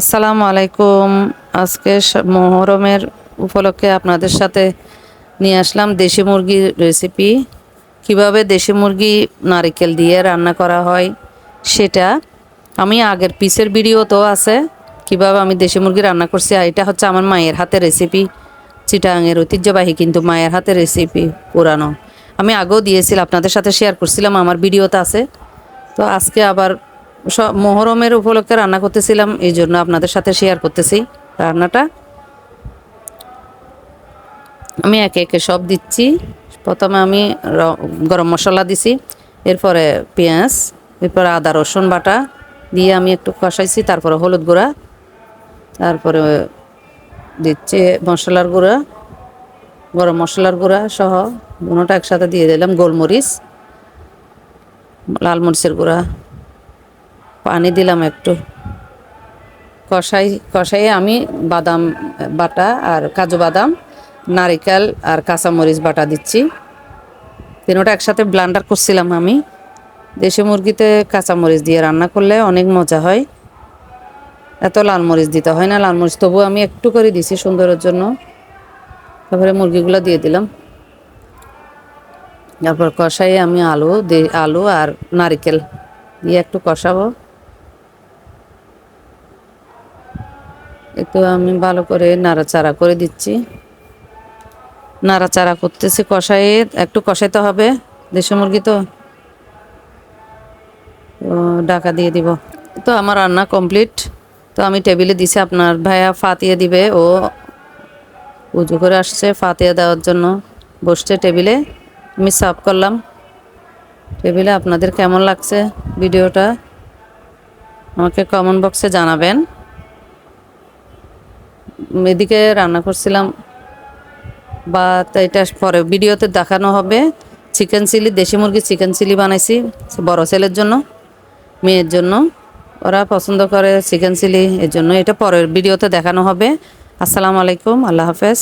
আসসালামু আলাইকুম। আজকে মহরমের উপলক্ষে আপনাদের সাথে নিয়ে আসলাম দেশি মুরগির রেসিপি কীভাবে দেশি মুরগি নারিকেল দিয়ে রান্না করা হয় সেটা আমি আগের পিসের ভিডিও তো আছে। কীভাবে আমি দেশি মুরগি রান্না করছি, আর এটা হচ্ছে আমার মায়ের হাতের রেসিপি চিটাঙের ঐতিহ্যবাহী কিন্তু মায়ের হাতের রেসিপি পুরানো। আমি আগেও দিয়েছিলাম আপনাদের সাথে শেয়ার করছিলাম, আমার ভিডিওতে আছে। তো আজকে আবার মহরমের উপলক্ষে রান্না করতেছিলাম, এই জন্য আপনাদের সাথে শেয়ার করতেছি রান্নাটা। আমি একে একে সব দিচ্ছি। প্রথমে আমি গরম মশলা দিছি, এরপরে পেঁয়াজ, এরপরে আদা, রসুন বাটা দিয়ে আমি একটু কষাইছি, তারপরে হলুদ গুঁড়া, তারপরে দিচ্ছি মশলার গুঁড়া, গরম মশলার গুঁড়া সহ দুটোটা একসাথে দিয়ে দিলাম, গোলমরিচ, লাল মরিচের গুঁড়া। পানি দিলাম একটু। কষাই কষাইয়ে আমি বাদাম বাটা আর কাজু বাদাম, নারিকেল আর কাঁচামরিচ বাটা দিচ্ছি। তিনোটা একসাথে ব্লান্ডার করছিলাম আমি। দেশি মুরগিতে কাঁচামরিচ দিয়ে রান্না করলে অনেক মজা হয়। এত লাল মরিচ দিতে হয় না, লাল মরিচ তবুও আমি একটু করে দিছি সুন্দরের জন্য। তারপরে মুরগিগুলো দিয়ে দিলাম। তারপর কষাই আমি আলু, দি আলু আর নারিকেল দিয়ে একটু কষাবো। একটু আমি ভালো করে নাড়াচাড়া করে দিচ্ছি। নাড়াচাড়া করতেছি কষাইয়ে একটু কষাইতে হবে দেশি মুরগি তো। তো ডাকা দিয়ে দিব। তো আমার রান্না কমপ্লিট। তো আমি টেবিলে দিছি, আপনার ভাইয়া ফাতিয়ে দিবে, ও উজু করে আসছে ফাতিয়া দেওয়ার জন্য। বসছে টেবিলে, আমি সার্ভ করলাম। টেবিলে আপনাদের কেমন লাগছে ভিডিওটা? আমাকে কমেন্ট বক্সে জানাবেন। এদিকে রান্না করছিলাম। বা এটা পরে ভিডিওতে দেখানো হবে। চিকেন চিলি, দেশি মুরগি চিকেন চিলি বানাইছি বড় ছেলের জন্য, মেয়ের জন্য। ওরা পছন্দ করে চিকেন চিলি, এর জন্য এটা পরের ভিডিওতে দেখানো হবে। আসসালামু আলাইকুম, আল্লাহ হাফেজ।